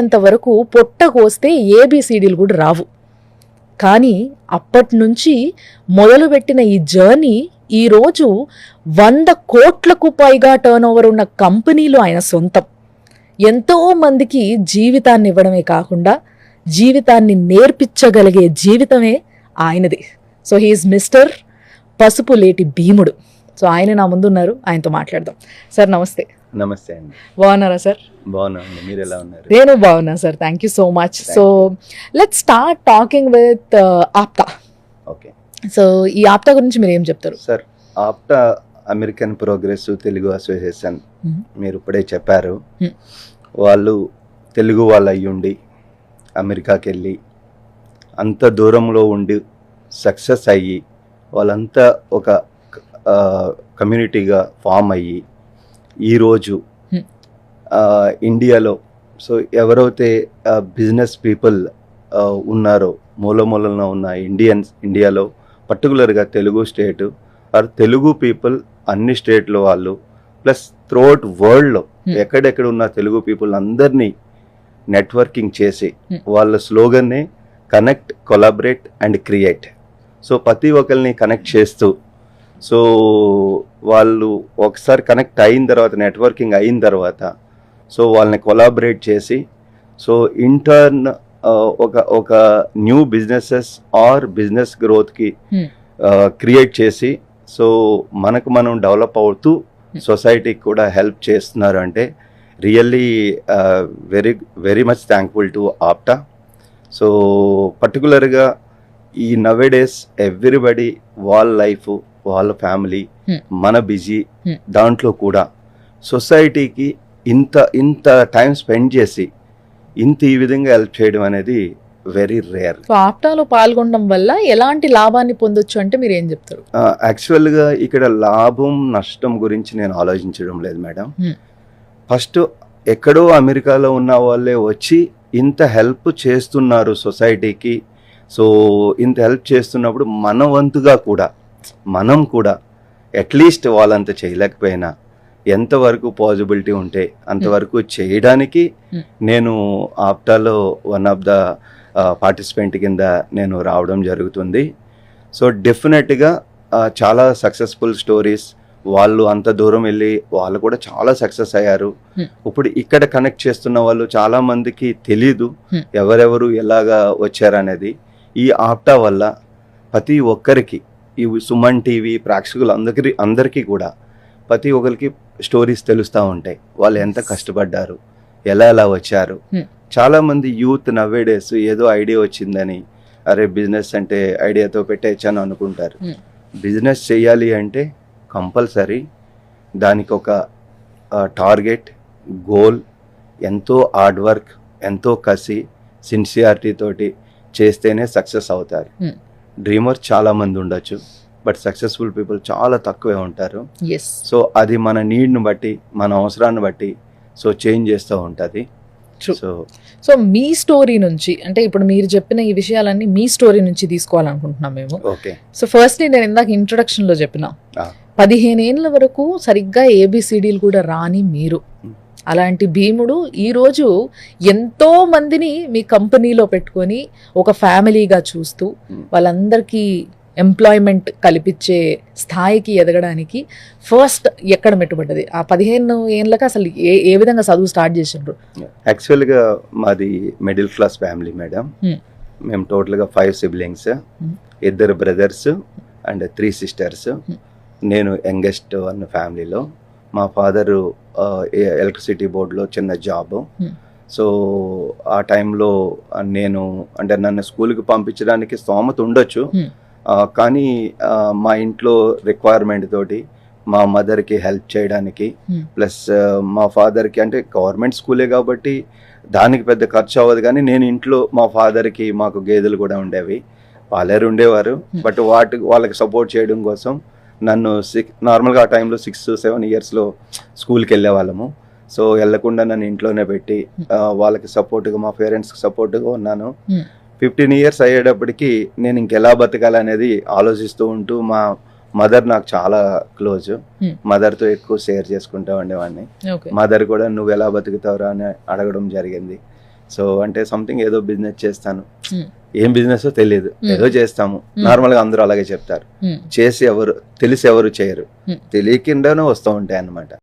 అంతవరకు పొట్ట కోస్తే ఏబిసిడీలు కూడా రావు. కానీ అప్పటి నుంచి మొదలుపెట్టిన ఈ జర్నీ ఈరోజు వంద కోట్లకు పైగా టర్న్ ఓవర్ ఉన్న కంపెనీలు ఆయన సొంతం. ఎంతో మందికి జీవితాన్ని ఇవ్వడమే కాకుండా జీవితాన్ని నేర్పించగలిగే జీవితమే ఆయనది. సో హీఈస్ మిస్టర్ పసుపు లేటి భీముడు. సో ఆయన నా ముందున్నారు ఆయనతో మాట్లాడదాం. సార్ నమస్తే. నమస్తే అండి. బాగున్నారా సార్? బాగున్నా అండి మీరు ఎలా ఉన్నారు? నేను బాగున్నా sir. Thank you so much so let start talking with APTA okay so ఈ ఆప్టా గురించి మీరు ఏం చెప్తారు? Sir APTA American progressive Telugu association. మీరు ఇప్పుడే చెప్పారు. వాళ్ళు తెలుగు వాళ్ళు అయ్యుండి అమెరికాకి వెళ్ళి అంత దూరంలో ఉండి సక్సెస్ అయ్యి వాళ్ళంతా ఒక కమ్యూనిటీగా ఫామ్ అయ్యి ఈరోజు ఇండియాలో సో ఎవరైతే బిజినెస్ పీపుల్ ఉన్నారో మూల మూలన ఉన్న ఇండియన్స్ ఇండియాలో పర్టికులర్గా Telugu state or Telugu people అన్ని స్టేట్లో వాళ్ళు ప్లస్ త్రూఅవుట్ వరల్డ్లో. ఎక్కడెక్కడ ఉన్న తెలుగు పీపుల్ అందరినీ నెట్వర్కింగ్ చేసి. వాళ్ళ స్లోగన్నే connect collaborate and create so ప్రతి ఒక్కరిని కనెక్ట్ చేస్తూ సో వాళ్ళు ఒకసారి కనెక్ట్ అయిన తర్వాత నెట్వర్కింగ్ అయిన తర్వాత సో వాళ్ళని కొలాబరేట్ చేసి సో ఇంటర్న్ ఒక ఒక న్యూ బిజినెసెస్ ఆర్ బిజినెస్ గ్రోత్కి Hmm. క్రియేట్ చేసి సో మనకు మనం డెవలప్ అవుతూ Hmm. సొసైటీకి కూడా హెల్ప్ చేస్తున్నారు అంటే really very very much thankful to APTA so పర్టికులర్గా ఈ నవే డేస్ ఎవ్రీబడి వాళ్ళ లైఫ్ వాళ్ళ ఫ్యామిలీ. మన బిజీ. దాంట్లో కూడా సొసైటీకి ఇంత ఇంత టైం స్పెండ్ చేసి ఇంత ఈ విధంగా హెల్ప్ చేయడం అనేది వెరీ రేర్ సో ఆప్టాలో పాల్గొనడం వల్ల ఎలాంటి లాభాన్ని పొందొచ్చు అంటే మీరు ఏం చెప్తారు యాక్చువల్గా ఇక్కడ లాభం నష్టం గురించి నేను ఆలోచించడం లేదు మేడం. ఫస్ట్ ఎక్కడో అమెరికాలో ఉన్న వాళ్ళే వచ్చి ఇంత హెల్ప్ చేస్తున్నారు సొసైటీకి సో ఇంత హెల్ప్ చేస్తున్నప్పుడు మన వంతుగా కూడా మనం కూడా అట్లీస్ట్ వాళ్ళంత చేయలేకపోయినా ఎంతవరకు పాసిబిలిటీ ఉంటే అంతవరకు చేయడానికి Hmm. నేను ఆప్టాలో వన్ ఆఫ్ ద పార్టిసిపెంట్ కింద నేను రావడం జరుగుతుంది సో డెఫినెట్గా చాలా సక్సెస్ఫుల్ స్టోరీస్ వాళ్ళు అంత దూరం వెళ్ళి వాళ్ళు కూడా చాలా సక్సెస్ అయ్యారు Hmm. ఇప్పుడు ఇక్కడ కనెక్ట్ చేస్తున్న వాళ్ళు చాలా మందికి తెలీదు Hmm. ఎవరెవరు ఎలాగా వచ్చారనేది ఈ ఆప్టా వల్ల ప్రతి ఒక్కరికి ఈ సుమన్ టీవీ ప్రేక్షకులు అందరి అందరికీ కూడా ప్రతి ఒక్కరికి స్టోరీస్ తెలుస్తూ ఉంటాయి వాళ్ళు ఎంత కష్టపడ్డారు ఎలా ఎలా వచ్చారు. చాలా మంది యూత్ నవ్వేడేస్ ఏదో ఐడియా వచ్చిందని అరే బిజినెస్ అంటే ఐడియాతో పెట్టేయచ్చాను అనుకుంటారు. బిజినెస్ చేయాలి అంటే కంపల్సరీ దానికి ఒక టార్గెట్ గోల్ ఎంతో హార్డ్ వర్క్ ఎంతో కసి సిన్సియారిటీ తోటి చేస్తేనే సక్సెస్ అవుతారు. డ్రీమర్ చాలా మంది ఉండొచ్చు బట్ సక్సెస్ఫుల్ పీపుల్ చాలా తక్కువే ఉంటారు ఎస్ సో అది మన నీడ్ని బట్టి మన అవసరాన్ని బట్టి సో చేంజ్ చేస్తూ ఉంటుంది. సో సో మీ స్టోరీ నుంచి అంటే ఇప్పుడు మీరు చెప్పిన ఈ విషయాలన్నీ మీ స్టోరీ నుంచి తీసుకోవాలనుకుంటున్నాం మేము ఓకే సో ఫస్ట్లీ నేను ఇందాక ఇంట్రొడక్షన్లో చెప్పిన. పదిహేను ఏళ్ళ వరకు సరిగ్గా ఏబిసిడీలు కూడా రాని మీరు. అలాంటి భీముడు ఈరోజు ఎంతో మందిని మీ కంపెనీలో పెట్టుకొని ఒక ఫ్యామిలీగా చూస్తూ Hmm. వాళ్ళందరికీ ఎంప్లాయ్మెంట్ కల్పించే స్థాయికి ఎదగడానికి ఫస్ట్ ఎక్కడ మెట్టుబడ్డది ఆ పదిహేను ఏళ్ళకి అసలు ఏ ఏ విధంగా చదువు స్టార్ట్ చేసిండ్రు యాక్చువల్గా మాది మిడిల్ క్లాస్ ఫ్యామిలీ మేడం. మేము టోటల్గా ఫైవ్ సిబ్లింగ్స్. ఇద్దరు బ్రదర్స్ అండ్ త్రీ సిస్టర్స్. నేను యంగెస్ట్ అన్న ఫ్యామిలీలో మా ఫాదరు ఎలక్ట్రిసిటీ బోర్డులో చిన్న జాబ్ Hmm. సో ఆ టైంలో నేను అంటే నన్ను స్కూల్కి పంపించడానికి స్తోమత ఉండొచ్చు Hmm. కానీ మా ఇంట్లో రిక్వైర్మెంట్ తోటి మా మదర్కి హెల్ప్ చేయడానికి Hmm. ప్లస్ మా ఫాదర్కి అంటే గవర్నమెంట్ స్కూలే కాబట్టి దానికి పెద్ద ఖర్చు అవ్వదు కానీ నేను ఇంట్లో మా ఫాదర్కి మాకు గేదెలు కూడా ఉండేవి పాలేరు ఉండేవారు Hmm. బట్ వాటి వాళ్ళకి సపోర్ట్ చేయడం కోసం నన్ను సిక్ నార్మల్గా ఆ టైంలో సిక్స్ సెవెన్ ఇయర్స్లో స్కూల్కి వెళ్ళే వాళ్ళము. సో వెళ్ళకుండా నన్ను ఇంట్లోనే పెట్టి వాళ్ళకి సపోర్ట్గా మా పేరెంట్స్కి సపోర్ట్గా ఉన్నాను. Hmm. ఫిఫ్టీన్ ఇయర్స్ అయ్యేటప్పటికి నేను ఇంకెలా బతకాలనేది ఆలోచిస్తూ ఉంటూ మా మదర్ నాకు చాలా క్లోజ్ Hmm. మదర్తో ఎక్కువ షేర్ చేసుకుంటూ ఉండేవాడిని. మదర్ కూడా నువ్వు ఎలా బతుకుతావురా? అని అడగడం జరిగింది. సో అంటే సంథింగ్ ఏదో బిజినెస్ చేస్తాను. Hmm. ఏం బిజినెస్ తెలియదు. ఏదో చేస్తాము. నార్మల్గా అందరూ అలాగే చెప్తారు. చేసి ఎవరు తెలిసి ఎవరు చేయరు. తెలియకుండానే వస్తూ ఉంటాయి అన్నమాట